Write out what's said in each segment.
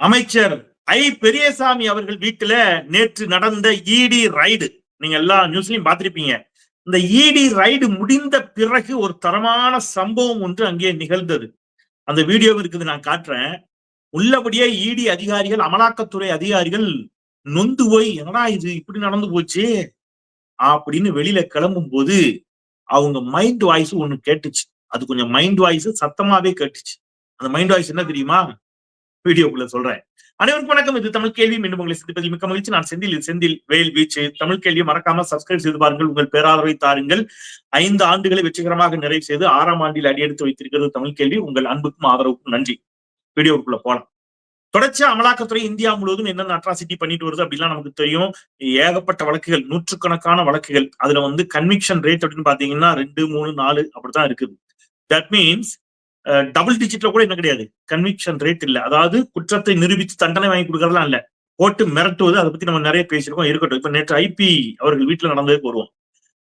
அமைச்சர் ஐ பெரியசாமி அவர்கள் வீட்டுல நேற்று நடந்த இடி ரைடு நீங்க எல்லா நியூஸ்லயும் பார்த்திருப்பீங்க. இந்த இடி ரைடு முடிந்த பிறகு ஒரு தரமான சம்பவம் ஒன்று அங்கே நிகழ்ந்தது. அந்த வீடியோ இருக்குது நான் காட்டுறேன். உள்ளபடியே இடி அதிகாரிகள் அமலாக்கத்துறை அதிகாரிகள் நொந்து போய் என்னடா இது இப்படி நடந்து போச்சு? அப்படின்னு வெளியில கிளம்பும் போது அவங்க மைண்ட் வாய்ஸ் ஒண்ணு கேட்டுச்சு. அது கொஞ்சம் மைண்ட் வாய்ஸ் சத்தமாவே கேட்டுச்சு. அந்த மைண்ட் வாய்ஸ் என்ன தெரியுமா? வீடியோக்குள்ள சொல்றேன். அனைவருக்கும் வணக்கம். இது தமிழ் கேள்வி. மீண்டும் உங்களை சந்திப்பதில் மிக்க மகிழ்ச்சி. நான் செந்தில். செந்தில் வேல் வீச்சு. தமிழ் கேள்வி மறக்காம சப்ஸ்கிரைப் செய்து பாருங்கள். உங்கள் பேராதரவை தாருங்கள். ஐந்து ஆண்டுகளை வெற்றிகரமாக நிறைவு செய்து ஆறாம் ஆண்டில் அடியெடுத்து வைத்திருக்கிறது தமிழ் கேள்வி. உங்கள் அன்புக்கும் ஆதரவுக்கும் நன்றி. வீடியோக்குள்ள போலாம். தொடர்ச்சியா அமலாக்கத்துறை இந்தியா முழுவதும் என்னென்ன அட்ராசிட்டி பண்ணிட்டு வருது அப்படிலாம் நமக்கு தெரியும். ஏகப்பட்ட வழக்குகள் நூற்றுக்கணக்கான வழக்குகள். அதுல வந்து கன்விக்ஷன் ரேட் அப்படின்னு பாத்தீங்கன்னா ரெண்டு மூணு நாலு அப்படித்தான் இருக்குது. தட் மீன்ஸ் டபுள் டிஜிட்ல கூட என்ன கிடையாது. கன்விக்ஷன் ரேட் இல்ல. அதாவது குற்றத்தை நிரூபித்து தண்டனை வாங்கி கொடுக்கறதுலாம் இல்ல. போட்டு மிரட்டுவது அதை பத்தி நம்ம நிறைய பேசியிருக்கோம் இருக்கட்டும். இப்ப நேற்று ஐபி அவர்கள் வீட்டுல நடந்ததுக்கு வருவோம்.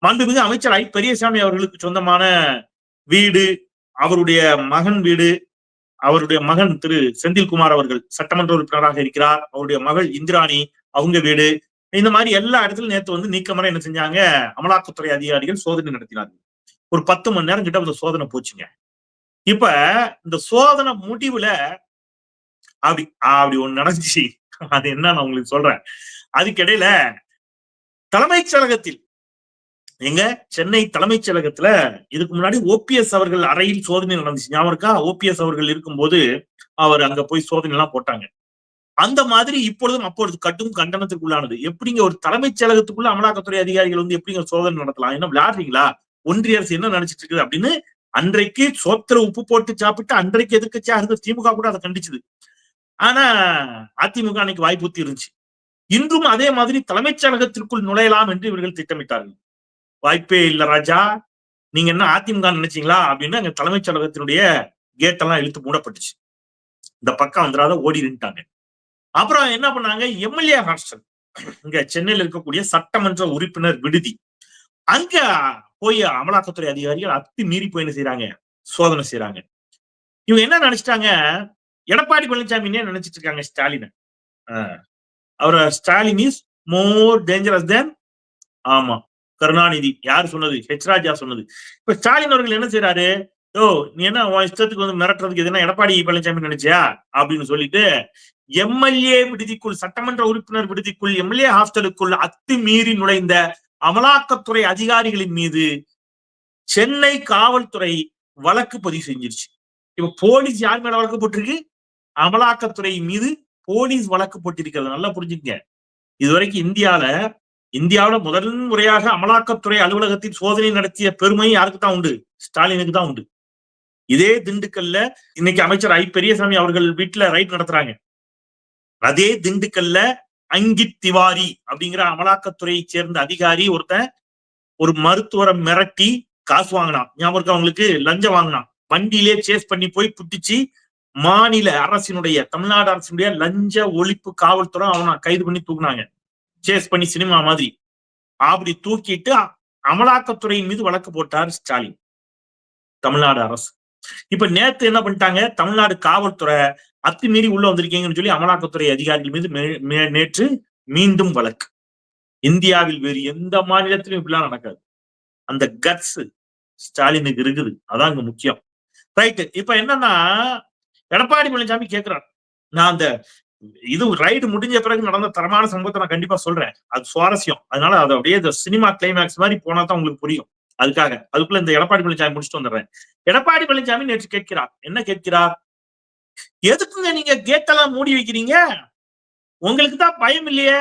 மாண்புமிகு அமைச்சர் ஐ பெரியசாமி அவர்களுக்கு சொந்தமான வீடு அவருடைய மகன் வீடு அவருடைய மகன் திரு செந்தில்குமார் அவர்கள் சட்டமன்ற உறுப்பினராக இருக்கிறார். அவருடைய மகள் இந்திராணி அவங்க வீடு. இந்த மாதிரி எல்லா இடத்துலயும் நேற்று வந்து நீக்கமர என்ன செஞ்சாங்க? அமலாக்கத்துறை அதிகாரிகள் சோதனை நடத்தினார்கள். ஒரு பத்து மணி நேரம் கிட்ட அந்த சோதனை போச்சுங்க. இப்ப இந்த சோதனை முடிவுல அப்படி அப்படி ஒண்ணு நடந்துச்சு. அது என்ன நான் உங்களுக்கு சொல்றேன். அதுக்கிடையில தலைமைச் செயலகத்தில் எங்க? சென்னை தலைமைச் செயலகத்துல இதுக்கு முன்னாடி ஓபிஎஸ் அவர்கள் அறையில் சோதனை நடந்துச்சு. ஞாபகம் இருக்கா? ஓபிஎஸ் அவர்கள் இருக்கும்போது அவர் அங்க போய் சோதனை எல்லாம் போட்டாங்க. அந்த மாதிரி இப்பொழுதும் அப்பொழுது கட்டும் கண்டனத்துக்குள்ளானது எப்படிங்க ஒரு தலைமைச் செயலகத்துக்குள்ள அமலாக்கத்துறை அதிகாரிகள் வந்து எப்படிங்க சோதனை நடத்தலாம்? என்ன விளையாடுறீங்களா? ஒன்றிய அரசு என்ன நினைச்சிட்டு இருக்குது அப்படின்னு அன்றைக்கு சோத்துல உப்பு போட்டு சாப்பிட்டு அன்றைக்கு எதிர்க்கட்சியா இருந்த திமுக கூட அதை கண்டிச்சது. ஆனா அதிமுக அன்னைக்கு வாய்ப்புத்தி இருந்துச்சு. இன்றும் அதே மாதிரி தலைமைச் செயலகத்திற்குள் நுழையலாம் என்று இவர்கள் திட்டமிட்டார்கள். வாய்ப்பே இல்ல ராஜா. நீங்க என்ன அதிமுக நினைச்சீங்களா? அப்படின்னு அங்க தலைமைச் செயலகத்தினுடைய கேட்டெல்லாம் இழுத்து மூடப்பட்டுச்சு. இந்த பக்கம் வந்துடாத ஓடி நின்ட்டாங்க அப்புறம் என்ன பண்ணாங்க? MLA hostel. இங்க சென்னையில் இருக்கக்கூடிய சட்டமன்ற உறுப்பினர் விடுதி. அங்க போய் அமலாக்கத்துறை அதிகாரிகள் அத்தி மீறி போய் என்ன செய்யறாங்க சோதனை செய்யறாங்க இவங்க என்ன நினைச்சிட்டாங்க? எடப்பாடி பழனிசாமின்னே நினைச்சிட்டு இருக்காங்க? ஸ்டாலின். அவர் Stalin is more dangerous than ஆமா கருணாநிதி. யார் சொன்னது? ஹெச் ராஜா சொன்னது. இப்ப ஸ்டாலின் அவர்கள் என்ன செய்யறாரு ஓ நீ என்ன உன் இஷ்டத்துக்கு வந்து மிரட்டுறதுக்கு எதுனா எடப்பாடி பழனிசாமி நினைச்சியா? அப்படின்னு சொல்லிட்டு எம்எல்ஏ விடுதிக்குள் சட்டமன்ற உறுப்பினர் விடுதிக்குள் எம்எல்ஏ ஹாஸ்டலுக்குள் அத்துமீறி நுழைந்த அமலாக்கத்துறை அதிகாரிகளின் மீது சென்னை காவல்துறை வழக்கு பதிவு செஞ்சிருச்சு. இப்ப போலீஸ் யார் மேல வழக்கு போட்டிருக்கு? அமலாக்கத்துறை மீது போலீஸ் வழக்கு போட்டிருக்கிறது. நல்லா புரிஞ்சுக்கங்க. இதுவரைக்கும் இந்தியால இந்தியாவில முதல் முறையாக அமலாக்கத்துறை அலுவலகத்தில் சோதனை நடத்திய பெருமை யாருக்கு தான் உண்டு? ஸ்டாலினுக்கு தான் உண்டு. இதே திண்டுக்கல்ல இன்னைக்கு அமைச்சர் ஐ. பெரியசாமி அவர்கள் வீட்டுல ரைட் நடத்துறாங்க. அதே திண்டுக்கல்ல அங்கித் திவாரி அப்படிங்கிற அமலாக்கத்துறையை சேர்ந்த அதிகாரி ஒருத்தன் ஒரு மருத்துவரை மிரட்டி காசு வாங்கினான். ஞாபகம் அவங்களுக்கு லஞ்சம் வாங்கினான். வண்டியிலே சேஸ் பண்ணி போய் புட்டிச்சு மாநில அரசினுடைய தமிழ்நாடு அரசினுடைய லஞ்ச ஒழிப்பு காவல்துறை அவனை கைது பண்ணி தூக்குனாங்க. சேஸ் பண்ணி சினிமா மாதிரி. அப்படி தூக்கிட்டு அமலாக்கத்துறையின் மீது வழக்கு போட்டார் ஸ்டாலின். தமிழ்நாடு அரசு. இப்ப நேத்து என்ன பண்ணிட்டாங்க? தமிழ்நாடு காவல்துறை அத்துமீறி உள்ள வந்திருக்கீங்கன்னு சொல்லி அமலாக்கத்துறை அதிகாரிகள் மீது நேற்று மீண்டும் வழக்கு. இந்தியாவில் வேறு எந்த மாநிலத்திலும் இப்படிலாம் நடக்காது. அந்த கட்ஸ் ஸ்டாலினுக்கு இருக்குது. அதான் இங்க முக்கியம். ரைட்டு இப்ப என்னன்னா எடப்பாடி பழனிசாமி கேட்கிறார் நான் அந்த இது ரைடு முடிஞ்ச பிறகு நடந்த தரமான சம்பவத்தை நான் கண்டிப்பா சொல்றேன். அது சுவாரஸ்யம். அதனால அது அப்படியே இந்த சினிமா கிளைமேக்ஸ் மாதிரி போனா தான் உங்களுக்கு புரியும். அதுக்காக. அதுக்குள்ள இந்த எடப்பாடி பழனிசாமி முடிச்சுட்டு வந்துடுறேன். எடப்பாடி பழனிசாமி நேற்று கேட்கிறார். என்ன கேட்கிறார்? எதுக்குங்க நீங்க கேட்டெல்லாம் மூடி வைக்கிறீங்க? உங்களுக்கு தான் பயம் இல்லையே?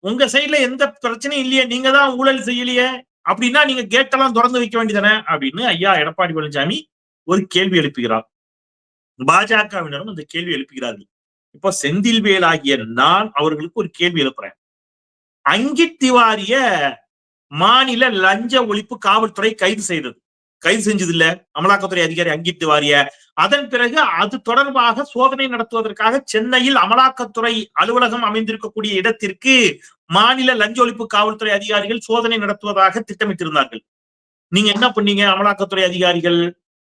உங்க சைட்ல எந்த பிரச்சனையும் இல்லையே? நீங்க தான் ஊழல் செய்யலையே? அப்படின்னா நீங்க கேட்டெல்லாம் திறந்து வைக்க வேண்டியதானே? அப்படின்னு ஐயா எடப்பாடி பழனிசாமி ஒரு கேள்வி எழுப்புகிறார். பாஜகவினரும் அந்த கேள்வி எழுப்புகிறார்கள். இப்போ செந்தில்வேல் ஆகிய நான் அவர்களுக்கு ஒரு கேள்வி எழுப்புறேன். அங்கித் திவாரிய மாநில லஞ்ச ஒழிப்பு காவல்துறை கைது செய்தது. கைது செஞ்சது இல்ல அமலாக்கத்துறை அதிகாரி அங்கிட்டு வாரிய. அதன் பிறகு அது தொடர்பாக சோதனை நடத்துவதற்காக சென்னையில் அமலாக்கத்துறை அலுவலகம் அமைந்திருக்கக்கூடிய இடத்திற்கு மாநில லஞ்ச ஒழிப்பு காவல்துறை அதிகாரிகள் சோதனை நடத்துவதாக திட்டமிட்டிருந்தார்கள். நீங்க என்ன பண்ணீங்க? அமலாக்கத்துறை அதிகாரிகள்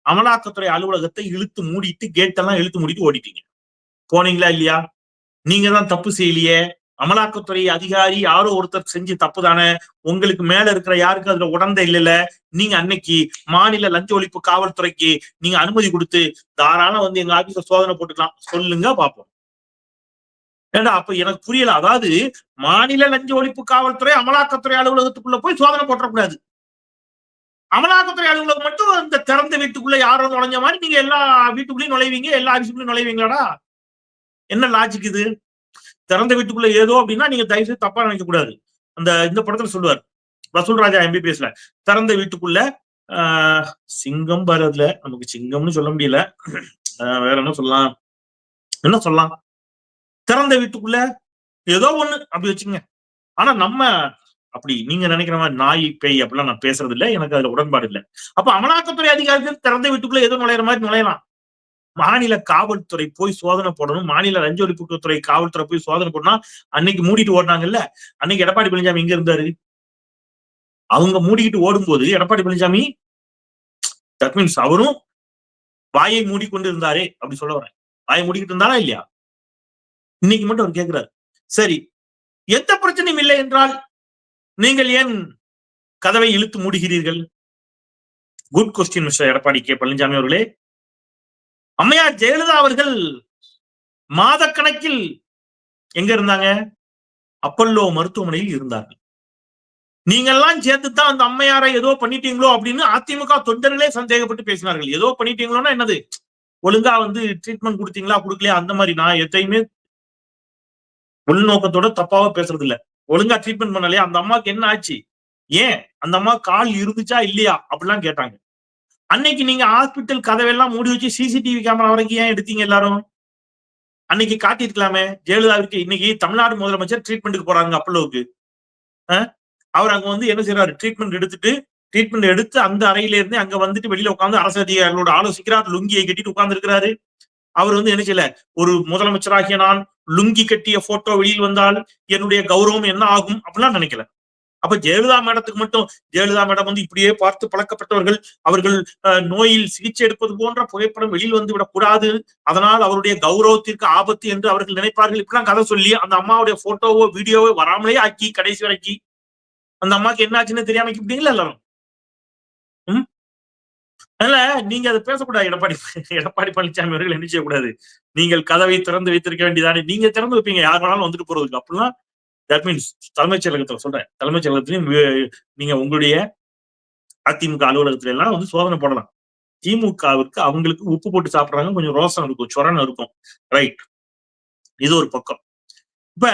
அமலாக்கத்துறை அலுவலகத்தை இழுத்து மூடிட்டு கேட்டெல்லாம் இழுத்து மூடிட்டு ஓடிட்டீங்க. போனீங்களா இல்லையா? நீங்க தான் தப்பு செய்யலையே. அமலாக்கத்துறை அதிகாரி யாரோ ஒருத்தர் செஞ்சு தப்பு தானே உங்களுக்கு மேல இருக்கிற யாருக்கு அதுல உடந்த இல்லைல்ல? நீங்க அன்னைக்கு மாநில லஞ்ச ஒழிப்பு காவல்துறைக்கு நீங்க அனுமதி கொடுத்து தாராளம் வந்து எங்க ஆபீஸ்ல சோதனை போட்டுக்கலாம். சொல்லுங்க பாப்போம். ஏண்டா அப்ப எனக்கு புரியல. அதாவது மாநில லஞ்ச ஒழிப்பு காவல்துறை அமலாக்கத்துறை அலுவலகத்துக்குள்ள போய் சோதனை போட்டக்கூடாது அமலாக்கத்துறை அலுவலகம் மட்டும் இந்த திறந்த வீட்டுக்குள்ள யாரும் நுழைஞ்ச மாதிரி நீங்க எல்லா வீட்டுக்குள்ளயும் நுழைவீங்க எல்லா ஆபீஸுக்குள்ளயும் நுழைவீங்களாடா? என்ன லாஜிக் இது? திறந்த வீட்டுக்குள்ள ஏதோ அப்படின்னா நீங்க தயவு செய்து தப்பா நினைக்க கூடாது. அந்த இந்த படத்துல சொல்லுவார். வசூல் ராஜா எம்பிபிஎஸ்ல திறந்த வீட்டுக்குள்ள ஆஹ் சிங்கம் வரதுல நமக்கு சிங்கம்னு சொல்ல முடியல. ஆஹ் வேற என்ன சொல்லலாம்? என்ன சொல்லலாம்? திறந்த வீட்டுக்குள்ள ஏதோ ஒண்ணு அப்படி வச்சுங்க ஆனா நம்ம அப்படி நீங்க நினைக்கிற மாதிரி நாய் பேய் அப்படிலாம் நான் பேசுறது இல்ல. எனக்கு அதுல உடன்பாடு இல்லை. அப்ப அமலாக்கத்துறை அதிகாரிகள் திறந்த வீட்டுக்குள்ள ஏதோ நுழையிற மாதிரி நுழையலாம். மாநில காவல்துறை போய் சோதனை போடணும். மாநில லஞ்ச ஒழிப்புத்துறை காவல்துறை போய் சோதனை போடணும் அன்னைக்கு மூடிட்டு ஓடினாங்கல்ல? அன்னைக்கு எடப்பாடி பழனிசாமி எங்க இருந்தாரு. அவங்க மூடிக்கிட்டு ஓடும்போது எடப்பாடி பழனிசாமி தட் மீன்ஸ் அவரும் வாயை மூடிக்கொண்டு இருந்தாரே அப்படி சொல்ல வரேன். வாயை மூடிக்கிட்டு இருந்தாரா இல்லையா? இன்னைக்கு மட்டும் அவர் கேட்கிறாரு சரி எந்த பிரச்சனையும் இல்லை என்றால் நீங்கள் ஏன் கதவை இழுத்து மூடுகிறீர்கள்? Good question mister Edappadi K. Palaniswami அவர்களே. அம்மையார் ஜெயலலிதா அவர்கள் மாதக்கணக்கில் எங்க இருந்தாங்க? அப்பல்லோ மருத்துவமனையில் இருந்தார்கள். நீங்கெல்லாம் சேர்த்து தான் அந்த அம்மையாரை ஏதோ பண்ணிட்டீங்களோ அப்படின்னு அதிமுக தொண்டர்களே சந்தேகப்பட்டு பேசினார்கள். ஏதோ பண்ணிட்டீங்களோன்னா என்னது? ஒழுங்கா வந்து ட்ரீட்மெண்ட் கொடுத்தீங்களா கொடுக்கலையா? அந்த மாதிரி நான் எத்தையுமே உள்நோக்கத்தோட தப்பாவா பேசுறது இல்ல ஒழுங்கா ட்ரீட்மெண்ட் பண்ணலையா? அந்த அம்மாவுக்கு என்ன ஆச்சு? ஏன்? அந்த அம்மா கால் இருந்துச்சா இல்லையா? அப்படிலாம் கேட்டாங்க. அன்னைக்கு நீங்க ஹாஸ்பிட்டல் கதவெல்லாம் மூடி வச்சு சிசிடிவி கேமரா வரைக்கும் ஏன் எடுத்தீங்க எல்லாரும்? அன்னைக்கு காட்டியிருக்கலாமே ஜெயலலிதாவுக்கு இன்னைக்கு தமிழ்நாடு முதலமைச்சர் ட்ரீட்மெண்ட்டுக்கு போறாங்க அப்பல்லோவுக்கு. அவர் அங்க வந்து என்ன செய்யறாரு ட்ரீட்மெண்ட் எடுத்துட்டு ட்ரீட்மெண்ட் எடுத்து அந்த அறையில இருந்து அங்க வந்துட்டு வெளியில உட்காந்து அரசு அதிகாரிகளோட ஆலோசிக்கிறார். லுங்கியை கட்டிட்டு உட்கார்ந்து இருக்கிறாரு அவர் வந்து என்ன செய்யல? ஒரு முதலமைச்சராகிய நான் லுங்கி கட்டிய போட்டோ வெளியில் வந்தால் என்னுடைய கௌரவம் என்ன ஆகும்? அப்படிலாம் நினைக்கல. அப்ப ஜெயலலிதா மேடத்துக்கு மட்டும் ஜெயலலிதா மேடம் வந்து இப்படியே பார்த்து பழக்கப்பட்டவர்கள் அவர்கள் நோயில் சிகிச்சை எடுப்பது போன்ற புகைப்படம் வெளியில் வந்து விடக்கூடாது அதனால் அவருடைய கௌரவத்திற்கு ஆபத்து என்று அவர்கள் நினைப்பார்கள். இப்படிலாம் கதை சொல்லி அந்த அம்மாவுடைய போட்டோவோ வீடியோவோ வராமலே ஆக்கி கடைசி வரைக்கும் அந்த அம்மாக்கு என்ன ஆச்சுன்னு தெரியாம இப்படிங்களா எல்லாரும்? உம் அதனால நீங்க அதை பேசக்கூடாது எடப்பாடி எடப்பாடி பழனிசாமி அவர்கள் என்ன செய்யக்கூடாது? நீங்கள் கதவை திறந்து வைத்திருக்க வேண்டியதானே? நீங்க திறந்து வைப்பீங்க. யார் வேணாலும் வந்துட்டு போறதுக்கு. அப்படிலாம் தட் மீன்ஸ் தலைமைச் செயலகத்துல சொல்றேன். தலைமைச் செயலகத்திலையும் நீங்க உங்களுடைய அதிமுக அலுவலகத்துல எல்லாம் வந்து சோதனை போடலாம். திமுகவிற்கு அவங்களுக்கு உப்பு போட்டு சாப்பிடுறாங்க கொஞ்சம் ரோசம் இருக்கும் சொரணம் இருக்கும். ரைட் இது ஒரு பக்கம். இப்ப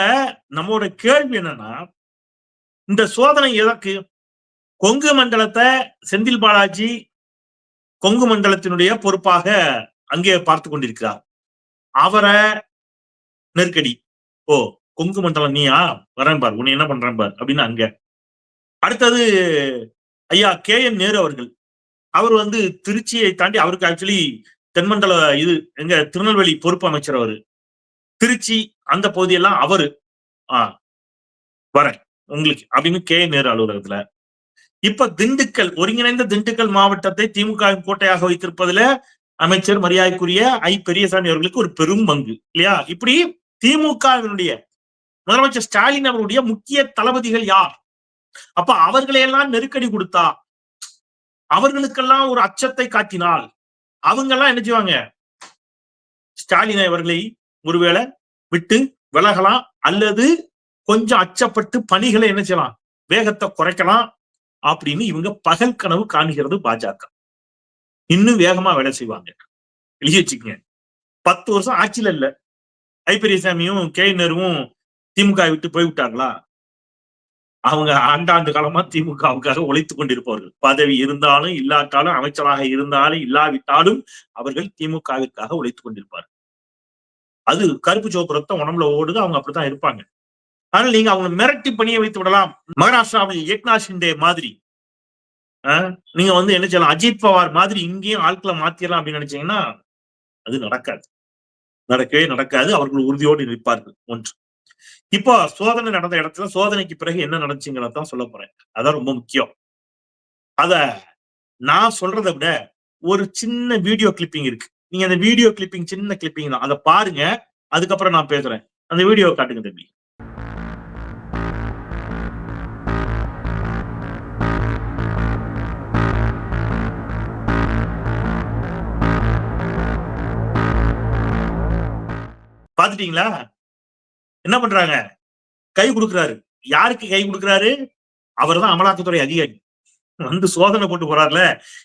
நம்மளோட கேள்வி என்னன்னா இந்த சோதனை எதற்கு? கொங்கு மண்டலத்தை செந்தில் பாலாஜி கொங்கு மண்டலத்தினுடைய பொறுப்பாக அங்கே பார்த்து கொண்டிருக்கிறார். அவரை நெருக்கடி. ஓ கொங்கு மண்டலம் நீயா? வரேன் பார். உன்னை என்ன பண்றேன் பார்? அப்படின்னு அங்க. அடுத்தது ஐயா கே. என். நேரு அவர்கள். அவர் வந்து திருச்சியை தாண்டி அவருக்கு ஆக்சுவலி தென்மண்டல இது எங்க திருநெல்வேலி பொறுப்பு அமைச்சர் அவரு. திருச்சி அந்த பகுதியெல்லாம் அவரு. ஆஹ் வரேன். உங்களுக்கு அப்படின்னு கே. நேரு அலுவலகத்துல. இப்ப திண்டுக்கல் ஒருங்கிணைந்த திண்டுக்கல் மாவட்டத்தை திமுக கோட்டையாக வைத்திருப்பதுல அமைச்சர் மரியாதைக்குரிய ஐ. பெரியசாமி அவர்களுக்கு ஒரு பெரும் பங்கு இல்லையா? இப்படி திமுகவினுடைய முதலமைச்சர் ஸ்டாலின் அவருடைய முக்கிய தளபதிகள் யார்? அப்ப அவர்களையெல்லாம் நெருக்கடி கொடுத்தா அவர்களுக்கெல்லாம் ஒரு அச்சத்தை காட்டினால் அவங்க எல்லாம் என்ன செய்வாங்க? ஸ்டாலின் அவர்களை ஒருவேளை விட்டு விலகலாம் அல்லது கொஞ்சம் அச்சப்பட்டு பணிகளை என்ன செய்யலாம்? வேகத்தை குறைக்கலாம் அப்படின்னு இவங்க பகல் கனவு காண்கிறது பாஜக. இன்னும் வேகமா வேலை செய்வாங்க. எழுதி வச்சுக்கங்க. பத்து வருஷம் ஆட்சியில இல்ல. ஐபெரியசாமியும் கே நேருவும் திமுக விட்டு போய்விட்டாங்களா அவங்க ஆண்டாண்டு காலமா திமுகவுக்காக உழைத்துக் கொண்டிருப்பவர்கள். பதவி இருந்தாலும் இல்லாட்டாலும் அமைச்சராக இருந்தாலும் இல்லாவிட்டாலும் அவர்கள் திமுகவிற்காக உழைத்துக் கொண்டிருப்பார்கள். அது கருப்பு சிவப்பு ரத்தம் உடம்புல ஓடுது அவங்க அப்படித்தான் இருப்பாங்க. ஆனால் நீங்க அவங்க மிரட்டி பணியை வைத்து விடலாம். மகாராஷ்டிராவில் ஏக்நாத் ஷிண்டே மாதிரி. நீங்க வந்து என்ன செய்யலாம்? அஜித் பவார் மாதிரி இங்கேயும் ஆட்களை மாத்திரலாம் அப்படின்னு நினைச்சீங்கன்னா அது நடக்காது. நடக்கவே நடக்காது. அவர்கள் உறுதியோடு நிற்பார்கள். ஒன்று. இப்போ சோதனை நடந்த இடத்துல சோதனைக்கு பிறகு என்ன நடந்துச்சுங்கிறதான் சொல்ல போறேன். அதான் ரொம்ப முக்கியம். அத நான் சொல்றதை விட ஒரு சின்ன வீடியோ கிளிப்பிங் இருக்கு. நீங்க அந்த வீடியோ கிளிப்பிங் சின்ன கிளிப்பிங் தான். அதை பாருங்க. அதுக்கப்புறம் நான் பேசுறேன். அந்த வீடியோ காட்டுங்க தம்பி. பாத்துட்டீங்களா என்ன பண்றாங்க? கை கொடுக்குறாரு. யாருக்கு கை கொடுக்குறாரு? அவர் தான் அமலாக்கத்துறை அதிகாரி. வந்து சோதனை போட்டு போறாருல.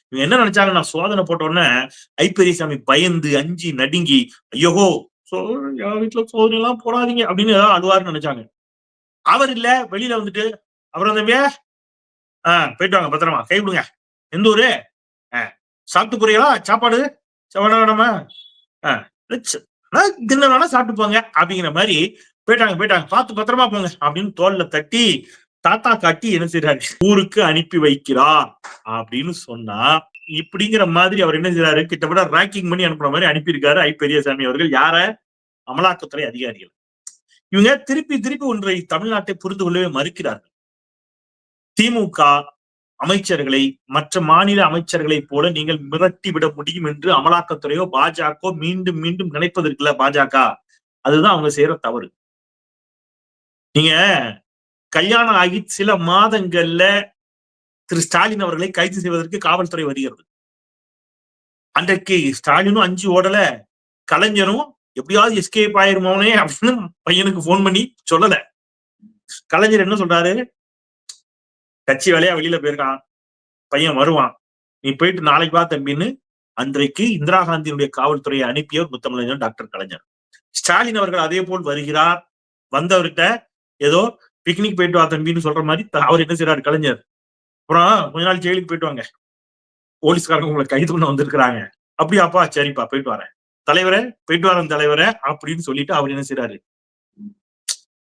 இவங்க என்ன நினைச்சாங்க நான் சோதனை போட்ட உடனே ஐப்பெரியசாமி பயந்து அஞ்சு நடுங்கி ஐயோகோ வீட்டுல சோதனை எல்லாம் போடாதீங்க அப்படின்னு ஏதாவது அழுவாருன்னு நினைச்சாங்க. அவர் இல்ல வெளியில வந்துட்டு அவர் தம்பியா ஆஹ் போயிட்டு வாங்க பத்திரமா கை விடுங்க எந்த ஊரு? ஆஹ் சாப்பிட்டு போறீங்களா? சாப்பாடு? சாப்பாடு வேணாமா ஆஹ் தின்ன வேணா சாப்பிட்டு போங்க அப்படிங்கிற மாதிரி போயிட்டாங்க போயிட்டாங்க. பார்த்து பத்திரமா போங்க அப்படின்னு தோல்ல தட்டி தாத்தா காட்டி என்ன செய்யறாரு ஊருக்கு அனுப்பி வைக்கிறார் அப்படின்னு சொன்னா இப்படிங்கிற மாதிரி அவர் என்ன செய்யறாரு கிட்டத்தட்ட ரேக்கிங் பண்ணி அனுப்புற மாதிரி அனுப்பியிருக்காரு ஐ. பெரியசாமி அவர்கள். யார? அமலாக்கத்துறை அதிகாரிகள். இவங்க திருப்பி திருப்பி ஒன்றை தமிழ்நாட்டை புரிந்து கொள்ளவே மறுக்கிறார்கள். திமுக அமைச்சர்களை மற்ற மாநில அமைச்சர்களைப் போல நீங்கள் மிரட்டி விட முடியும் என்று அமலாக்கத்துறையோ பாஜக மீண்டும் மீண்டும் நினைப்பதற்குல பாஜக. அதுதான் அவங்க செய்யற தவறு. நீங்க கல்யாணம் ஆகி சில மாதங்கள்ல திரு ஸ்டாலின் அவர்களை கைது செய்வதற்கு காவல்துறை வருகிறது. அன்றைக்கு ஸ்டாலினும் அஞ்சு ஓடல கலைஞரும் எப்படியாவது எஸ்கேப் ஆயிருமோனே அப்படின்னு பையனுக்கு போன் பண்ணி சொல்லல. கலைஞர் என்ன சொல்றாரு? கட்சி வேலையா வெளியில போயிருக்கான் பையன் வருவான் நீ போயிட்டு நாளைக்கு வா தம்பின்னு அன்றைக்கு இந்திரா காந்தியினுடைய காவல்துறையை அனுப்பியவர் முத்தமிழஞ்சன் டாக்டர் கலைஞர். ஸ்டாலின் அவர்கள் அதே போல் வருகிறார் வந்தவர்கிட்ட ஏதோ பிக்னிக் போயிட்டு வா தம்பின்னு சொல்ற மாதிரி அவர் என்ன செய்யறாரு கலைஞர். அப்புறம் கொஞ்ச நாள் ஜெயிலுக்கு போயிட்டு வாங்க. போலீஸ்காரங்க உங்களை கைது பண்ண வந்திருக்கிறாங்க. அப்படியாப்பா? சரிப்பா போயிட்டு வரேன். தலைவரை போயிட்டு வரேன் தலைவரை அப்படின்னு சொல்லிட்டு அவர் என்ன செய்யறாரு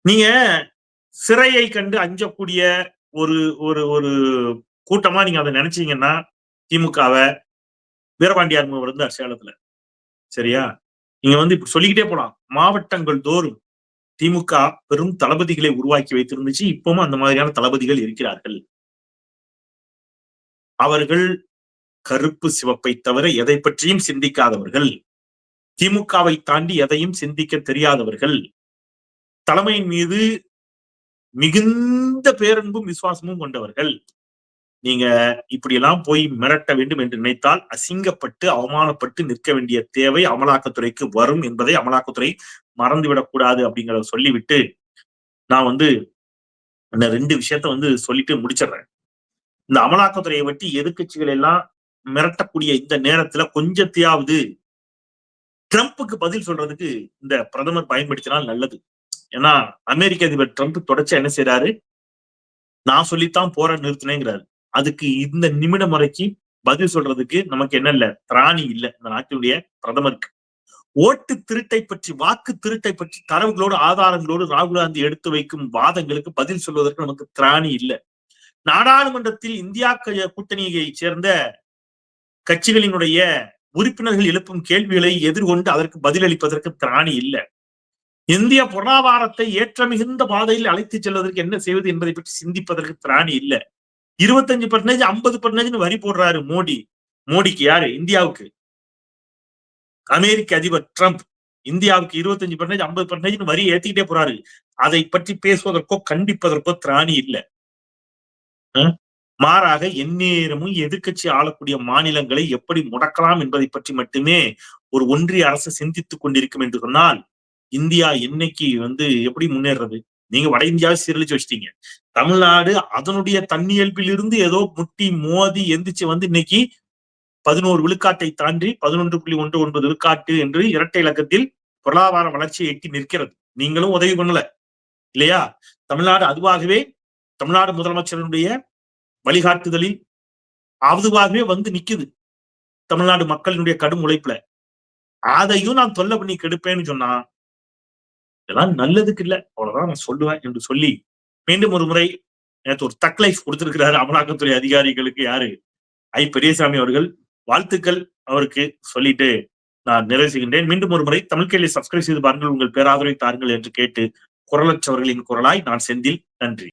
நீங்க சிறையை கண்டு அஞ்சக்கூடிய ஒரு ஒரு ஒரு கூட்டமா நீங்க அதை நினைச்சீங்கன்னா திமுகவை வீரபாண்டியார் இருந்தார் சேலத்துல சரியா? நீங்க வந்து இப்ப சொல்லிக்கிட்டே போலாம். மாவட்டங்கள் தோறும் திமுக பெரும் தளபதிகளை உருவாக்கி வைத்திருந்துச்சு. இப்பவும் அந்த மாதிரியான தளபதிகள் இருக்கிறார்கள். அவர்கள் கருப்பு சிவப்பை தவிர எதை பற்றியும் சிந்திக்காதவர்கள். திமுகவை தாண்டி எதையும் சிந்திக்க தெரியாதவர்கள். தலைமையின் மீது மிகுந்த பேரன்பும் விசுவாசமும் கொண்டவர்கள். நீங்க இப்படியெல்லாம் போய் மிரட்ட வேண்டும் என்று நினைத்தால் அசிங்கப்பட்டு அவமானப்பட்டு நிற்க வேண்டிய தேவை அமலாக்கத்துறைக்கு வரும் என்பதை அமலாக்கத்துறை மறந்துவிடக் கூடாது அப்படிங்கிறத சொல்லிவிட்டு நான் வந்து அந்த ரெண்டு விஷயத்த வந்து சொல்லிட்டு முடிச்சிடுறேன். இந்த அமலாக்கத்துறையை பற்றி எதிர்கட்சிகள் எல்லாம் மிரட்டக்கூடிய இந்த நேரத்துல கொஞ்சத்தையாவது ட்ரம்ப்புக்கு பதில் சொல்றதுக்கு இந்த பிரதமர் பயன்படுத்தினால் நல்லது. ஏன்னா அமெரிக்க அதிபர் ட்ரம்ப் தொடர்ச்சி என்ன செய்யறாரு நான் சொல்லித்தான் போற நிறுத்தினேங்கிறாரு. அதுக்கு இந்த நிமிடம் வரைக்கும் பதில் சொல்றதுக்கு நமக்கு என்ன இல்ல? திராணி இல்ல. இந்த நாட்டினுடைய பிரதமருக்கு. ஓட்டு திருட்டை பற்றி வாக்கு திருட்டை பற்றி தரவுகளோடு ஆதாரங்களோடு ராகுல் காந்தி எடுத்து வைக்கும் வாதங்களுக்கு பதில் சொல்வதற்கு நமக்கு திராணி இல்லை. நாடாளுமன்றத்தில் இந்தியா கூட்டணியை சேர்ந்த கட்சிகளினுடைய உறுப்பினர்கள் எழுப்பும் கேள்விகளை எதிர்கொண்டு அதற்கு பதிலளிப்பதற்கு திராணி இல்லை. இந்திய பொருளாதாரத்தை ஏற்ற மிகுந்த பாதையில் அழைத்து செல்வதற்கு என்ன செய்வது என்பதை பற்றி சிந்திப்பதற்கு திராணி இல்லை. இருபத்தஞ்சு பர்சன்டேஜ் ஐம்பது பர்சன்டேஜ் வரி போடுறாரு மோடி. மோடிக்கு யாரு? இந்தியாவுக்கு. அமெரிக்க அதிபர் ட்ரம்ப் இந்தியாவுக்கு இருபத்தஞ்சு பர்சன்டேஜ் ஐம்பது பர்சன்டேஜ் வரி ஏத்திக்கிட்டே போறாரு. அதை பற்றி பேசுவதற்கோ கண்டிப்பதற்கோ திராணி இல்லை. மாறாக எந்நேரமும் எதிர்கட்சி ஆளக்கூடிய மாநிலங்களை எப்படி முடக்கலாம் என்பதை பற்றி மட்டுமே ஒரு ஒன்றிய அரசு சிந்தித்துக் கொண்டிருக்கும் என்று சொன்னால் இந்தியா என்னைக்கு வந்து எப்படி முன்னேறது? நீங்க வட இந்தியாவை சீரழிச்சு வச்சிட்டீங்க. தமிழ்நாடு அதனுடைய தன்னியல்பிலிருந்து ஏதோ முட்டி மோதி எந்திரிச்சு வந்து இன்னைக்கு பதினோரு விழுக்காட்டை தாண்டி பதினொன்று புள்ளி ஒன்று ஒன்பது விழுக்காட்டு என்று இரட்டை இலக்கத்தில் பொருளாதார வளர்ச்சியை எட்டி நிற்கிறது. நீங்களும் உதவி பண்ணல இல்லையா? தமிழ்நாடு அதுவாகவே தமிழ்நாடு முதலமைச்சருடைய வழிகாட்டுதலில் அதுவாகவே வந்து நிக்குது. தமிழ்நாடு மக்களினுடைய கடும் உழைப்புல. அதையும் நான் தொல்லை பண்ணி கெடுப்பேன்னு சொன்னா இதெல்லாம் நல்லதுக்கு இல்லை. அவ்வளவுதான் நான் சொல்லுவேன் என்று சொல்லி மீண்டும் ஒரு முறை நேற்று ஒரு தக் லைஃப் கொடுத்திருக்கிறாரு அமலாக்கத்துறை அதிகாரிகளுக்கு யாரு? ஐ. பெரியசாமி அவர்கள். வாழ்த்துக்கள் அவருக்கு சொல்லிட்டு நான் நிறைவு செய்கின்றேன். மீண்டும் ஒரு முறை தமிழ் கேள்வி சப்ஸ்கிரைப் செய்து பாருங்கள். உங்கள் பேராதரவை தாருங்கள் என்று கேட்டு குரலற்றவர்களின் குரலாய் நான் செந்தில். நன்றி.